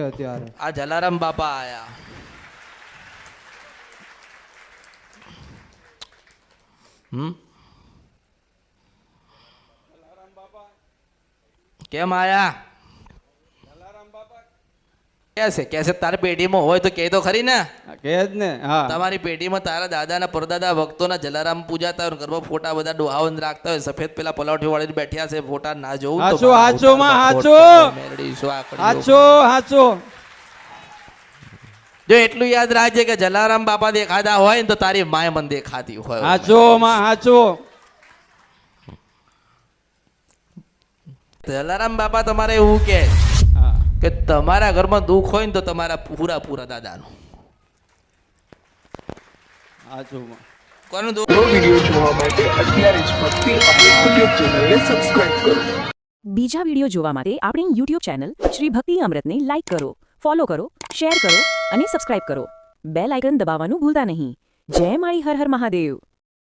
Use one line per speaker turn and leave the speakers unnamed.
અત્યારે.
આ જલારામ બાપા આયા. હમ? કેમ આયા? કેસે કેસે તારી પેઢીમાં હોય તો કે તો ખરી ને.
કે જ ને હા.
તમારી પેઢીમાં તારા દાદાના પરદાદા ભક્તોના જલારામ પૂજાતા હોય ગરબા ફોટા બધા ડોહાવન રાખતા હોય સફેદ પેલા પલાઠી વાળી બેઠ્યા છે ફોટા ના જોઉં તો
હાચું, માં, હાચું. હાચો હાચો.
જો એટલું યાદ રાખજે કે જલારામ બાપા દેખાતા હોય ને તો તારી માય મન દેખાતી હોય.
હાચો માં હાચો.
જલારામ બાપા તમારે એવું કે કે તમારા ઘરમાં દુઃખ હોય ને તો તમારા પૂરા પૂરા દાદાનું.
હાચો
કોનું દુઃખ?
નવો વીડિયો જોવા માટે અત્યારે જ ભક્તિ અમૃત યુટ્યુબ ચેનલને સબસ્ક્રાઇબ કરો.
બીજા વિડિયો જોવા માટે આપણી યુટ્યુબ ચેનલ શ્રી ભક્તિ અમૃતને લાઇક કરો ફોલો કરો શેર કરો અને સબસ્ક્રાઇબ કરો. બેલ આઇકન દબાવવાનું ભૂલતા નહીં. જય માળી હર હર મહાદેવ.